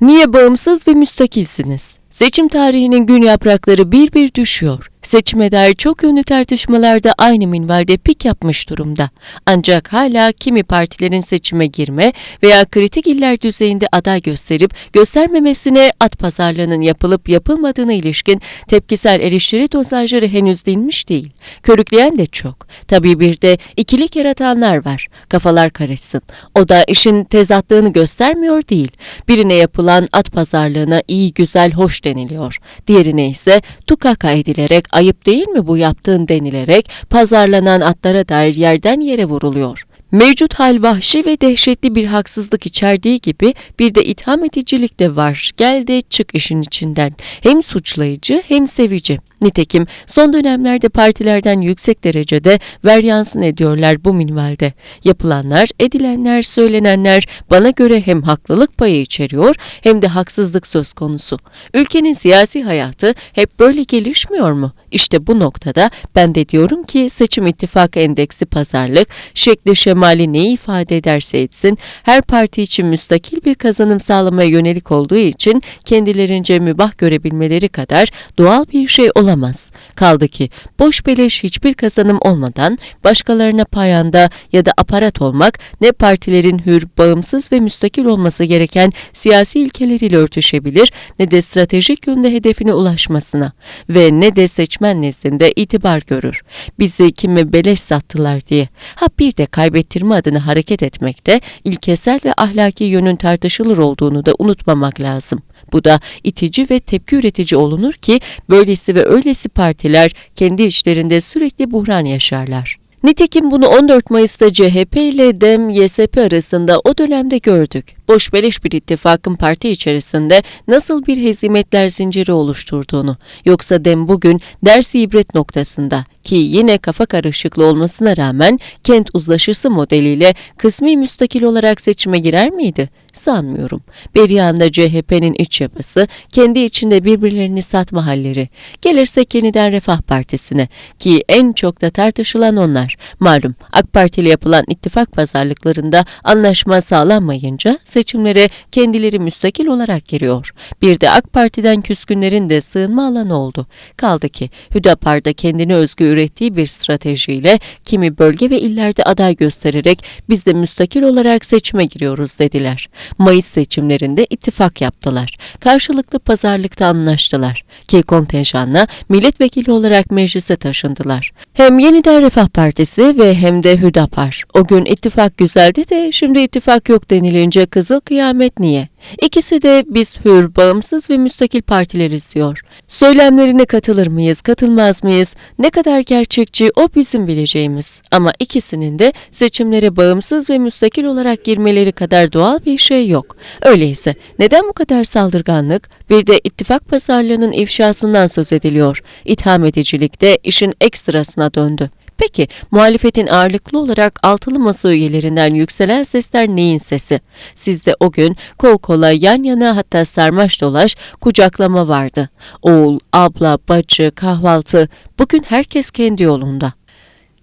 Niye bağımsız ve müstakilsiniz? Seçim tarihinin gün yaprakları bir bir düşüyor. Seçime dair çok yönlü tartışmalarda aynı minvalde pik yapmış durumda. Ancak hala kimi partilerin seçime girme veya kritik iller düzeyinde aday gösterip göstermemesine at pazarlığının yapılıp yapılmadığına ilişkin tepkisel eleştiri dozajları henüz dinmiş değil. Körükleyen de çok. Tabii bir de ikilik yaratanlar var. Kafalar karışsın. O da işin tezatlığını göstermiyor değil. Birine yapılan at pazarlığına iyi güzel hoş deniliyor. Diğerine ise tukaka edilerek ayıp değil mi bu yaptığın denilerek pazarlanan atlara dair yerden yere vuruluyor. Mevcut hal vahşi ve dehşetli bir haksızlık içerdiği gibi bir de itham edicilik de var. Gel de çık işin içinden. Hem suçlayıcı hem sevici. Nitekim son dönemlerde partilerden yüksek derecede veryansın ediyorlar bu minvalde. Yapılanlar, edilenler, söylenenler bana göre hem haklılık payı içeriyor hem de haksızlık söz konusu. Ülkenin siyasi hayatı hep böyle gelişmiyor mu? İşte bu noktada ben de diyorum ki seçim ittifakı endeksi pazarlık, şekli şemali neyi ifade ederse etsin, her parti için müstakil bir kazanım sağlamaya yönelik olduğu için kendilerince mübah görebilmeleri kadar doğal bir şey olamaz. Kaldı ki boş beleş hiçbir kazanım olmadan başkalarına payanda ya da aparat olmak ne partilerin hür, bağımsız ve müstakil olması gereken siyasi ilkeleriyle örtüşebilir ne de stratejik yönde hedefine ulaşmasına ve ne de seçmen nezdinde itibar görür. Bizi kime beleş sattılar diye. Ha bir de kaybettirme adına hareket etmekte ilkesel ve ahlaki yönün tartışılır olduğunu da unutmamak lazım. Bu da itici ve tepki üretici olunur ki böylesi ve öylesi partiler kendi içlerinde sürekli buhran yaşarlar. Nitekim bunu 14 Mayıs'ta CHP ile DEM YSP arasında o dönemde gördük. Boş beleş bir ittifakın parti içerisinde nasıl bir hezimetler zinciri oluşturduğunu. Yoksa DEM bugün ders ibret noktasında ki yine kafa karışıklığı olmasına rağmen kent uzlaşısı modeliyle kısmi müstakil olarak seçime girer miydi? Sanmıyorum. Bir yanda CHP'nin iç yapısı, kendi içinde birbirlerini satma halleri. Gelirsek yeniden Refah Partisi'ne ki en çok da tartışılan onlar. Malum AK Parti ile yapılan ittifak pazarlıklarında anlaşma sağlanmayınca seçimlere kendileri müstakil olarak giriyor. Bir de AK Parti'den küskünlerin de sığınma alanı oldu. Kaldı ki Hüdapar'da kendine özgü ürettiği bir stratejiyle kimi bölge ve illerde aday göstererek biz de müstakil olarak seçime giriyoruz dediler. Mayıs seçimlerinde ittifak yaptılar. Karşılıklı pazarlıkta anlaştılar. Ki kontenjanla milletvekili olarak meclise taşındılar. Hem yeniden Refah Partisi ve hem de Hüdapar. O gün ittifak güzeldi de şimdi ittifak yok denilince kızıl kıyamet niye? İkisi de biz hür, bağımsız ve müstakil partileriz diyor. Söylemlerine katılır mıyız, katılmaz mıyız? Ne kadar gerçekçi o bizim bileceğimiz. Ama ikisinin de seçimlere bağımsız ve müstakil olarak girmeleri kadar doğal bir şey yok. Öyleyse neden bu kadar saldırganlık? Bir de ittifak pazarlığının ifşasından söz ediliyor. İtham edicilik de işin ekstrasına döndü. Peki muhalefetin ağırlıklı olarak altılı masa üyelerinden yükselen sesler neyin sesi? Sizde o gün kol kola yan yana hatta sarmaş dolaş kucaklama vardı. Oğul, abla, bacı, kahvaltı bugün herkes kendi yolunda.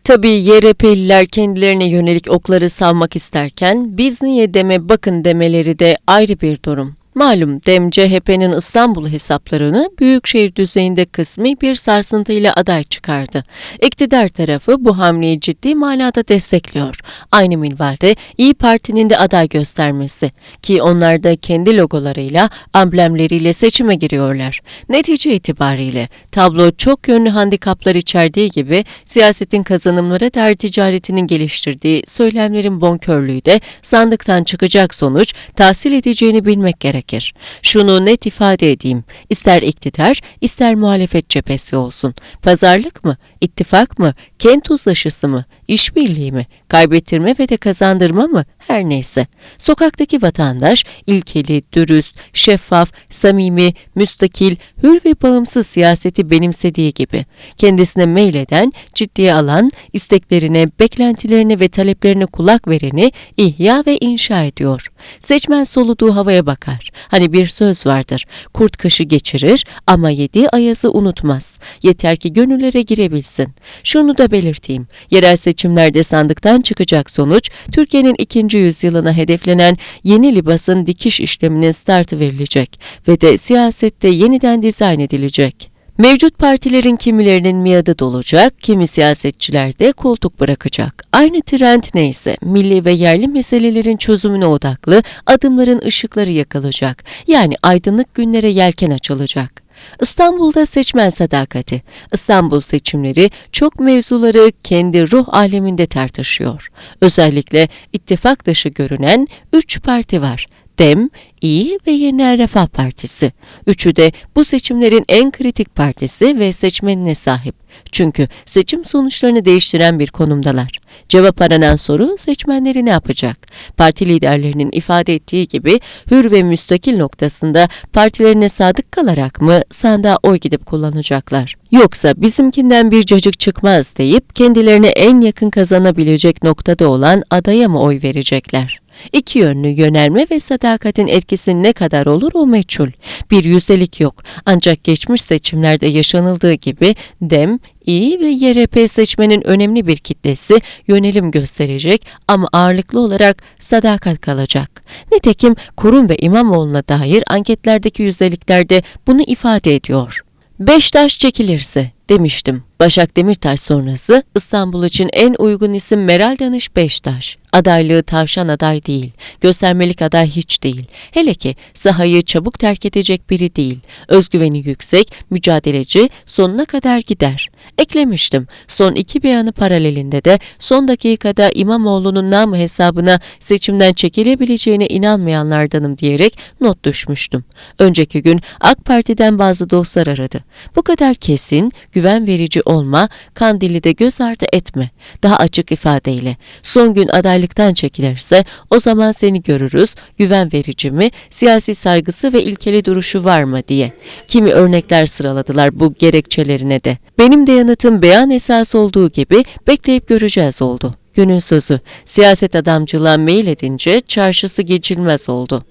Tabii YRP'liler kendilerine yönelik okları salmak isterken biz niye deme bakın demeleri de ayrı bir durum. Malum DEM CHP'nin İstanbul hesaplarını büyükşehir düzeyinde kısmi bir sarsıntıyla aday çıkardı. İktidar tarafı bu hamleyi ciddi manada destekliyor. Aynı minvalde İyi Parti'nin de aday göstermesi ki onlar da kendi logolarıyla, amblemleriyle seçime giriyorlar. Netice itibariyle tablo çok yönlü handikaplar içerdiği gibi siyasetin kazanımlara dair ticaretinin geliştirdiği söylemlerin bonkörlüğü de sandıktan çıkacak sonuç tahsil edeceğini bilmek gerekir. Şunu net ifade edeyim. İster iktidar, ister muhalefet cephesi olsun. Pazarlık mı, ittifak mı, kent uzlaşısı mı, işbirliği mi, kaybettirme ve de kazandırma mı her neyse. Sokaktaki vatandaş ilkeli, dürüst, şeffaf, samimi, müstakil, hür ve bağımsız siyaseti benimsediği gibi kendisine meyleden, ciddiye alan, isteklerine, beklentilerine ve taleplerine kulak vereni ihya ve inşa ediyor. Seçmen soluduğu havaya bakar. Hani bir söz vardır. Kurt kışı geçirir ama yediği ayazı unutmaz. Yeter ki gönüllere girebilsin. Şunu da belirteyim. Yerel seçimlerde sandıktan çıkacak sonuç Türkiye'nin ikinci 21. yüzyılına hedeflenen yeni libasın dikiş işleminin startı verilecek ve de siyasette yeniden dizayn edilecek. Mevcut partilerin kimilerinin miadı dolacak, kimi siyasetçiler de koltuk bırakacak. Aynı trend neyse, milli ve yerli meselelerin çözümüne odaklı adımların ışıkları yakılacak. Yani aydınlık günlere yelken açılacak. İstanbul'da seçmen sadakati. İstanbul seçimleri çok mevzuları kendi ruh aleminde tartışıyor. Özellikle ittifak dışı görünen üç parti var. DEM, İyi ve Yeni Refah Partisi. Üçü de bu seçimlerin en kritik partisi ve seçmenine sahip. Çünkü seçim sonuçlarını değiştiren bir konumdalar. Cevap aranan soru seçmenleri ne yapacak? Parti liderlerinin ifade ettiği gibi hür ve müstakil noktasında partilerine sadık kalarak mı sandığa oy gidip kullanacaklar? Yoksa bizimkinden bir cacık çıkmaz deyip kendilerine en yakın kazanabilecek noktada olan adaya mı oy verecekler? İki yönlü yönelme ve sadakatin etkisi ne kadar olur o meçhul. Bir yüzdelik yok. Ancak geçmiş seçimlerde yaşanıldığı gibi DEM, İyi ve YRP seçmenin önemli bir kitlesi yönelim gösterecek ama ağırlıklı olarak sadakat kalacak. Nitekim kurum ve İmamoğlu'na dair anketlerdeki yüzdeliklerde bunu ifade ediyor. Beştaş çekilirse demiştim. Başak Demirtaş sonrası İstanbul için en uygun isim Meral Danış Beştaş. Adaylığı tavşan aday değil, göstermelik aday hiç değil. Hele ki sahayı çabuk terk edecek biri değil. Özgüveni yüksek, mücadeleci, sonuna kadar gider. Eklemiştim. Son iki beyanı paralelinde de son dakikada İmamoğlu'nun namı hesabına seçimden çekilebileceğine inanmayanlardanım diyerek not düşmüştüm. Önceki gün AK Parti'den bazı dostlar aradı. Bu kadar kesin, güven verici olma, Kandilli'de göz ardı etme. Daha açık ifadeyle. Son gün adaylıktan çekilirse o zaman seni görürüz, güven verici mi, siyasi saygısı ve ilkeli duruşu var mı diye. Kimi örnekler sıraladılar bu gerekçelerine de. Benim de yanıtım beyan esas olduğu gibi bekleyip göreceğiz oldu. Günün sözü, siyaset adamcılığa meyil edince çarşısı geçilmez oldu.